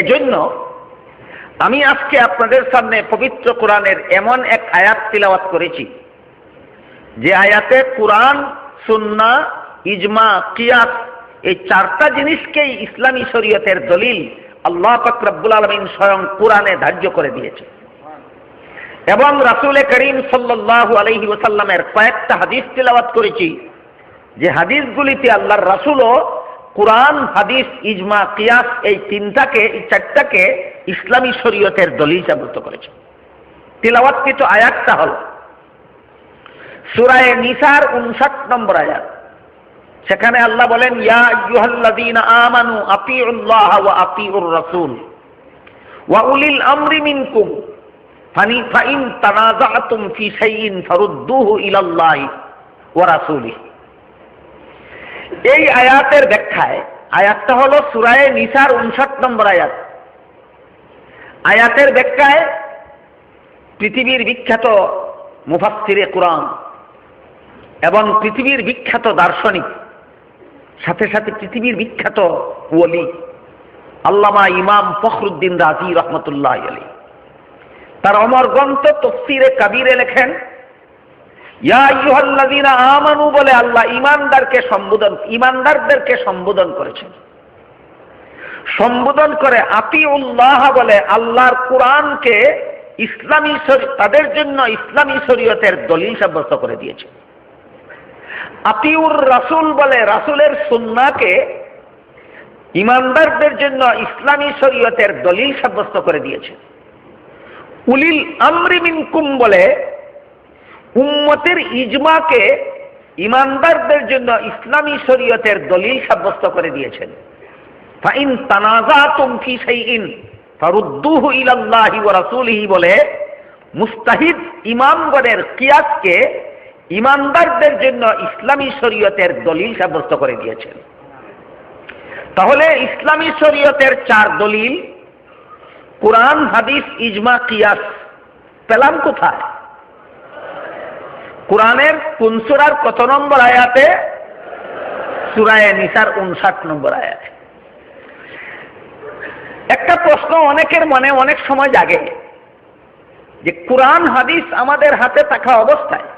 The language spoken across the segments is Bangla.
এজন্য আমি আজকে আপনাদের সামনে পবিত্র কোরআনের এমন এক আয়াত তিলাওয়াত করেছি। যে আয়াতে কোরআন, সুন্না, ইজমা, কিয়াস এই চারটা জিনিসকেই ইসলামী শরীয়তের দলিল আল্লাহ পাক রব্বুল আলমিন স্বয়ং কোরআনে ধার্য করে দিয়েছে। এবং রাসুল করিম সাল্লাহ আলহি ওসাল্লামের কয়েকটা হাদিস তিলাওয়াত করেছি। যে হাদিসগুলিতে আল্লাহর রাসুলও কোরআন, হাদিস, ইজমা, কিয়াস এই তিনটাকে, এই চারটাকে ইসলামী শরীয়তের দলিল সাব্যস্ত করেছে। তিলাওয়াতকৃত আয়াতটা হল? সুরায় নিসার উনষাট নম্বর আয়াত। সেখানে আল্লাহ বলেন আমানু এই আয়াতের ব্যাখ্যায় আয়াতটা হলো সুরায়ে নিসার উনষাট নম্বর আয়াত। আয়াতের ব্যাখ্যায় পৃথিবীর বিখ্যাত মুফাসসিরে কোরআন এবং পৃথিবীর বিখ্যাত দার্শনিক, সাথে সাথে পৃথিবীর বিখ্যাত ওলি আল্লামা ইমাম ফখরুদ্দিন রাজি রহমতুল্লাহ আলী তার অমর গ্রন্থ তফসিরে কাবিরে লেখেন আমানু বলে আল্লাহ ইমানদারকে সম্বোধন ইমানদারদেরকে সম্বোধন করেছেন। সম্বোধন করে আতিউল্লাহ বলে আল্লাহর কোরআনকে ইসলামী তাদের জন্য ইসলামী শরীয়তের দলিল সাব্যস্ত করে দিয়েছে। আতিউর রাসূল বলে রাসূলের সুন্নাকে ইমানদারদের জন্য ইসলামী শরীয়তের দলিল সাব্যস্ত করে দিয়েছে। উলিল আমরি মিনকুম বলে উম্মতের ইজমাকে ইমানদারদের জন্য ইসলামী শরীয়তের দলিল সাব্যস্ত করে দিয়েছেন। ফাইন তানাজাতুম ফি শাইইন ফারুদ্দুহু ইলাল্লাহি ওয়া রাসূলিহি বলে মুস্তাহিদ ইমামগণের কিয়াসকে ইমানদারদের জন্য ইসলামী শরীয়তের দলিল সাব্যস্ত করে দিয়েছেন। তাহলে ইসলামী শরীয়তের চার দলিল, কোরআন, হাদিস, ইজমা, কিয়াস, পেলাম কোথায়? কোরআনের কোন কত নম্বর আয়াতে? সুরায় নিসার উনষাট নম্বর আয়াতে। একটা প্রশ্ন অনেকের মনে অনেক সময় জাগে যে কোরআন, হাদিস আমাদের হাতে থাকা অবস্থায়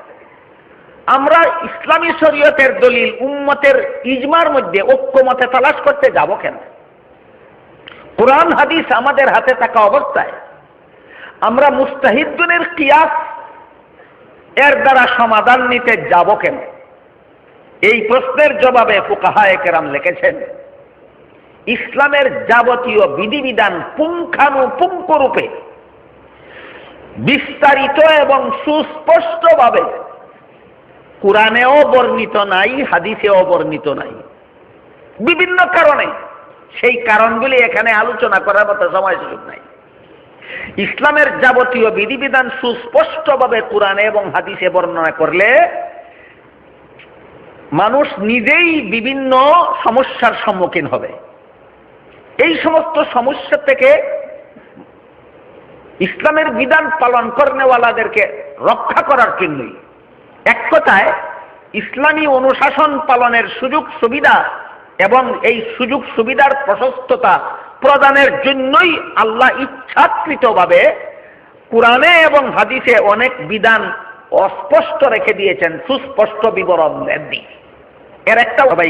আমরা ইসলামী শরীয়তের দলিল, উম্মতের ইজমার মধ্যে ঐক্যমতে তালাশ করতে যাব কেন? কোরআন, হাদিস আমাদের হাতে থাকা অবস্থায় আমরা মুস্তাহিদ্দিনের কিয়াস এর দ্বারা সমাধান নিতে যাব কেন? এই প্রশ্নের জবাবে ফুকাহায়ে লিখেছেন, ইসলামের যাবতীয় বিধিবিধান পুঙ্খানুপুঙ্খ রূপে বিস্তারিত এবং সুস্পষ্টভাবে কোরআনেও বর্ণিত নাই, হাদিসেও বর্ণিত নাই। বিভিন্ন কারণে সেই কারণগুলি এখানে আলোচনা করার মতো সময় সুযোগ নাই। ইসলামের যাবতীয় বিধিবিধান সুস্পষ্টভাবে কোরআনে এবং হাদিসে বর্ণনা করলে মানুষ নিজেই বিভিন্ন সমস্যার সম্মুখীন হবে। এই সমস্ত সমস্যা থেকে ইসলামের বিধান পালন করেওয়ালাদেরকে রক্ষা করার জন্যই। এক কথায়, ইসলামী অনুশাসন পালনের সুযোগ সুবিধা এবং এই সুযোগ সুবিধার প্রশস্ততা প্রদানের জন্যই আল্লাহ ইচ্ছাকৃতভাবে কোরআনে এবং হাদিসে অনেক বিধান অস্পষ্ট রেখে দিয়েছেন, সুস্পষ্ট বিবরণ দেননি। এর একটা সবাই